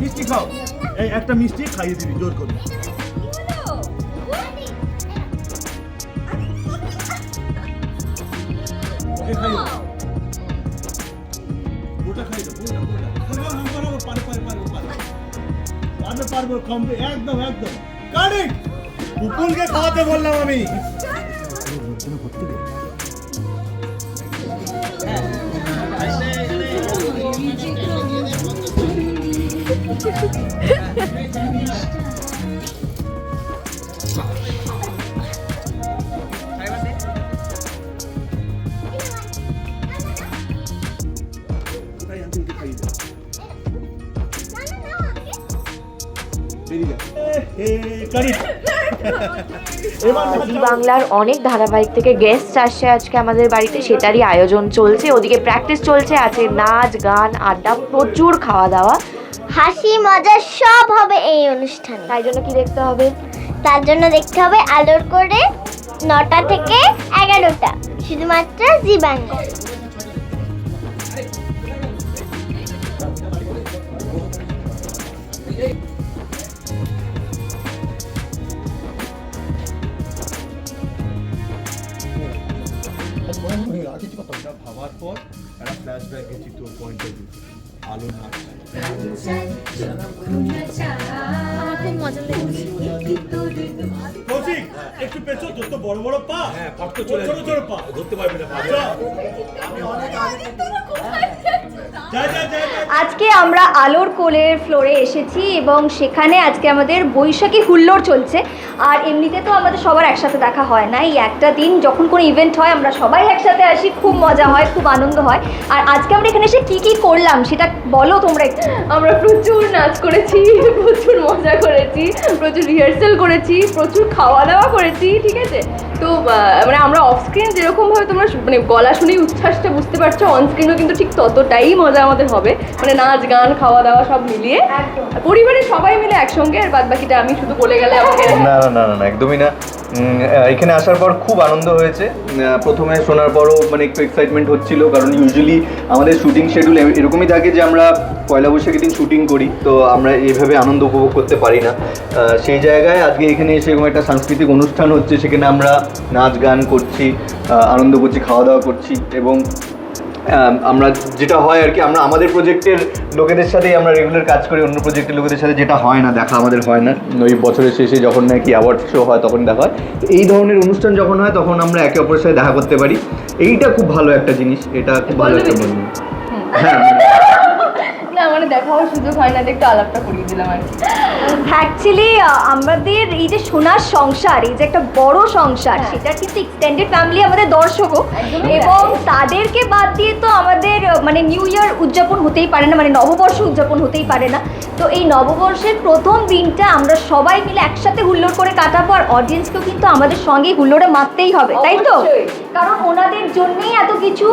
মিষ্টি খাও। এই একটা মিষ্টি খাইয়ে দিবি জোর করে। পারবে, কমবে, একদম একদম কারেক্ট পুপুলকে খাওয়াতে বললাম আমি তাই দাও জি বাংলার অনেক ধারাবাহিক থেকে গেস্ট আসছে আজকে আমাদের বাড়িতে সেটারই আয়োজন চলছে। ওদিকে প্র্যাকটিস চলছে আছে নাচ গান আড্ডা প্রচুর খাওয়া দাওয়া হাসি মজা সব হবে এই অনুষ্ঠানে। তাই জন্য কি দেখতে হবে? তার জন্য দেখতে হবে আলোর করে নটা থেকে এগারোটা। শুধুমাত্র জি বাংলা। এটা ভাবার পর একটা ফ্ল্যাশব্যাক গেছি তোর পয়েন্ট অফ ভিউ আলো নাচ কৌশিক একটু পেছো তোর তো বড় বড় পা হ্যাঁ পাক তো চলে ছোট ছোট পা ধরতে পারবি না পা আমি অনেক আগে যা যা যা যা আজকে আমরা আলোর কোলের ফ্লোরে এসেছি এবং সেখানে আজকে আমাদের বৈশাখী হুল্লোড় চলছে। আর এমনিতে তো আমাদের সবার একসাথে দেখা হয় না। এই একটা দিন যখন কোনো ইভেন্ট হয়, আমরা সবাই একসাথে আসি, খুব মজা হয়, খুব আনন্দ হয়। আর আজকে আমরা এখানে এসে কী কী করলাম সেটা বলো তোমরা। আমরা প্রচুর নাচ করেছি, প্রচুর মজা করেছি, প্রচুর রিহার্সাল করেছি, প্রচুর খাওয়া দাওয়া করেছি, ঠিক আছে? তো মানে আমরা অফ স্ক্রিন যেরকমভাবে তোমরা মানে গলা শুনেই উচ্ছ্বাসটা বুঝতে পারছ অন স্ক্রিনও কিন্তু ঠিক ততটাই মজা আমাদের হবে। মানে নাচ গান খাওয়া দাওয়া সব মিলিয়ে। পরিবারের সবাই মিলে একসঙ্গে আর বাদ বাকিটা আমি শুধু বলে গেলে আমাকে না না না না একদমই না। এখানে আসার পর খুব আনন্দ হয়েছে। প্রথমে শোনার পরও মানে একটু এক্সাইটমেন্ট হচ্ছিল, কারণ ইউজুয়ালি আমাদের শুটিং শিডিউল এরকমই থাকে যে আমরা পয়লা বৈশাখের দিন শুটিং করি, তো আমরা এইভাবে আনন্দ উপভোগ করতে পারি না। সেই জায়গায় আজকে এখানে এসে এরকম একটা সাংস্কৃতিক অনুষ্ঠান হচ্ছে, সেখানে আমরা নাচ গান করছি আনন্দ করছি, খাওয়া দাওয়া করছি এবং আমরা যেটা হয় আর কি আমরা আমাদের প্রজেক্টের লোকেদের সাথেই আমরা রেগুলার কাজ করি অন্য প্রজেক্টের লোকেদের সাথে যেটা হয় না দেখা আমাদের হয় না। ওই বছরের শেষে যখন নাকি অ্যাওয়ার্ড শো হয় তখন দেখা হয়। তো এই ধরনের অনুষ্ঠান যখন হয় তখন আমরা একে অপরের সাথে দেখা করতে পারি। এইটা খুব ভালো একটা জিনিস এটা খুব ভালো একটা বন্ধু। হ্যাঁ না মানে দেখা হওয়ার সুযোগ হয় না যে একটু আলাপটা করিয়ে দিলাম আর কি। অ্যাকচুয়ালি আমাদের এই যে সোনার সংসার এই যে একটা বড় সংসার সেটার কিন্তু এক্সটেন্ডেড ফ্যামিলি আমাদের দর্শকও এবং তাদেরকে মানে নিউ ইয়ার উদযাপন হতেই পারে না মানে নববর্ষ উদযাপন হতেই পারে না। তো এই নববর্ষের প্রথম দিনটা আমরা সবাই মিলে একসাথে হুল্লোড় করে কাটাবো আর অডিয়েন্সকেও কিন্তু আমাদের সঙ্গে হুল্লোড়ে মারতেই হবে তাই তো? কারণ ওনাদের জন্যই এত কিছু।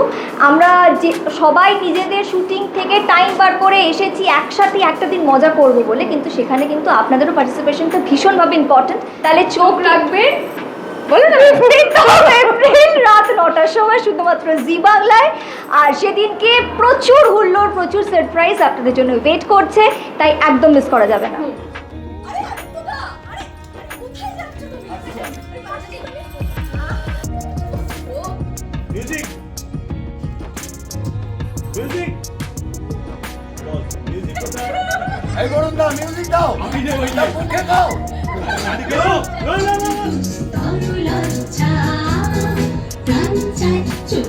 আমরা যে সবাই নিজেদের শুটিং থেকে টাইম বার করে এসেছি একসাথে একটা দিন মজা করব বলে কিন্তু সেখানে কিন্তু আপনাদেরও পার্টিসিপেশনটা ভীষণভাবে ইম্পর্টেন্ট তাহলে চোখ রাখবেন। বলো না এপ্রিল রাত নটার সময় শুধুমাত্র জি বাংলায় আর সেদিনকে প্রচুর হুল্লোড় প্রচুর সারপ্রাইজ আপনাদের জন্য ওয়েট করছে তাই একদম মিস করা যাবে না মিউজিক মিউজিক মিউজিক কোথায় এই বরুণ দা মিউজিক দাও মুখে দাও এদিকে দাও। না, না, না, না। Thank you.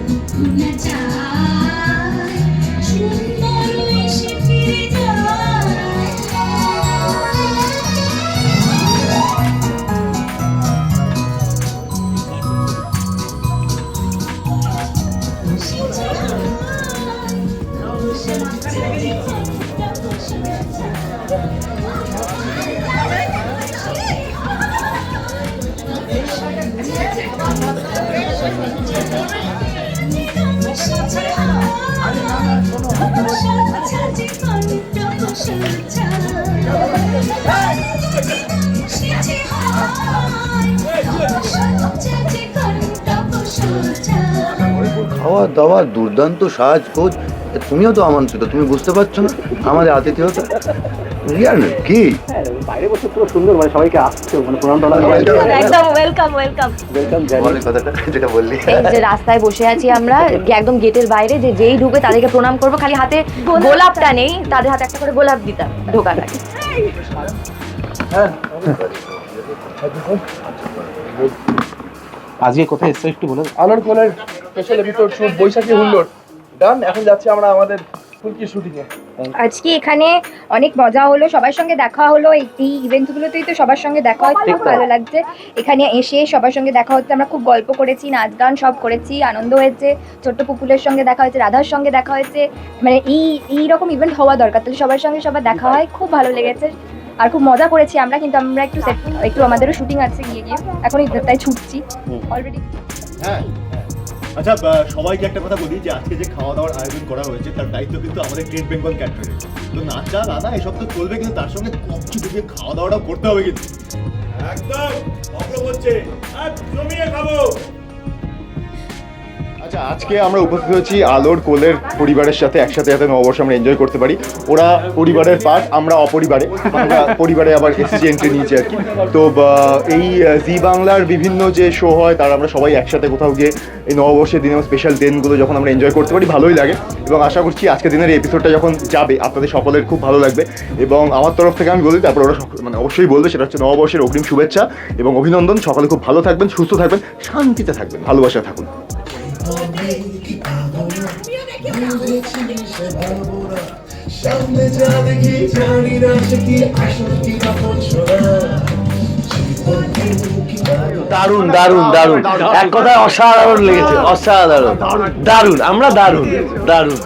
খাওয়া দাওয়া দুর্দান্ত সাজগোজ তুমিও তো আমন্ত্রিত তুমি বুঝতে পারছ না আমাদের আতিথেয়তা। কি? বাইরে বসে পুরো সুন্দর মানে সবাইকে আসছে মানে প্রণাম টনাম একদম ওয়েলকাম ওয়েলকাম ওয়েলকাম বলে কথাটা যেটা বললি। যে রাস্তায় বসে আছি আমরা একদম গেটের বাইরে যে যেই ঢুকে তাদেরকে প্রণাম করব খালি হাতে গোলাপটা নেই তাদের হাতে একটা করে গোলাপ দিতাম ঢোকার আগে। আজকে কোথায় এসছো একটু বলো। আলোর কোলের স্পেশাল এপিসোড শুট বৈশাখী হুল্লোড়। ডান এখন যাচ্ছি আমরা আমাদের ফুলকি শুটিং আজকে এখানে অনেক মজা হলো সবার সঙ্গে দেখা হলো এই- ইভেন্টগুলোতেই তো সবার সঙ্গে দেখা হয় খুব ভালো লাগছে। এখানে এসে সবার সঙ্গে দেখা হচ্ছে আমরা খুব গল্প করেছি নাচ গান সব করেছি আনন্দ হয়েছে। ছোট্ট পুপুলের সঙ্গে দেখা হয়েছে রাধার সঙ্গে দেখা হয়েছে। মানে এই এই রকম ইভেন্ট হওয়া দরকার তাহলে সবার সঙ্গে সবার দেখা হয় খুব ভালো লেগেছে। আর খুব মজা করেছি আমরা কিন্তু আমরা একটু একটু আমাদেরও শুটিং আছে গিয়ে গিয়ে। এখন তাই ছুটছি অলরেডি হ্যাঁ আচ্ছা সবাইকে একটা কথা বলি যে আজকে যে খাওয়া দাওয়ার আয়োজন করা হয়েছে তার দায়িত্ব কিন্তু আমাদের গ্রেট বেঙ্গল ক্যাটারিং তো নাচা গানা এসব তো চলবে কিন্তু তার সঙ্গে কচ্ছু ঢুকে খাওয়া দাওয়াটাও করতে হবে কিন্তু। একদম বলছে আর জমিয়ে খাব। আচ্ছা আজকে আমরা উপস্থিত হয়েছি আলোর কোলের পরিবারের সাথে, একসাথে যাতে নববর্ষ আমরা এনজয় করতে পারি। ওরা পরিবারের পার্ট আমরা অপরিবারে। আমরা পরিবারে আবার এসেছি এন্ট্রি নিয়েছি আর কি। তো এই জি বাংলার বিভিন্ন যে শো হয়, তার আমরা সবাই একসাথে কোথাও গিয়ে এই নববর্ষের দিনে স্পেশাল দিনগুলো যখন আমরা এনজয় করতে পারি, ভালোই লাগে। এবং আশা করছি আজকের দিনের এই এপিসোডটা যখন যাবে, আপনাদের সকলের খুব ভালো লাগবে। এবং আমার তরফ থেকে আমি বলি, তারপর ওরা মানে অবশ্যই বলবে, সেটা হচ্ছে নববর্ষের অগ্রিম শুভেচ্ছা এবং অভিনন্দন। সকলে খুব ভালো থাকবেন, সুস্থ থাকবেন, শান্তিতে থাকবেন ভালোবাসা থাকুন। সামনে যা দেখি জানি না সে কি আসল কি দারুণ দারুণ দারুণ। এক কথায় অসাধারণ লেগেছে, অসাধারণ। দারুণ আমরা দারুণ দারুণ।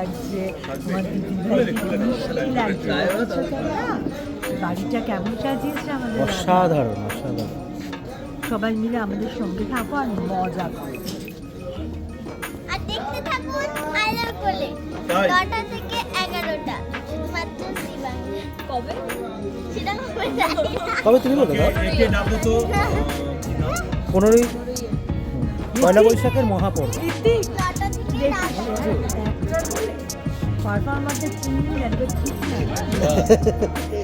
লাগছে আমার দিদিভাইকে কি মিষ্টি লাগছে। বুঝছ তো না? বাড়িটা কেমন সাজিয়েছে আমাদের অসাধারণ অসাধারণ। সবাই মিলে আমাদের সঙ্গে থাকো আর মজা করো। আর দেখতে থাকুন আলোর কোলে। নটা থেকে এগারোটা। শুধুমাত্র কবে? সেটা তুমি বলো তো পনেরোই পয়লা বৈশাখের মহাপর্ব। নটা থেকে রাত পারফরমারদের চিনি একবার ঠিক না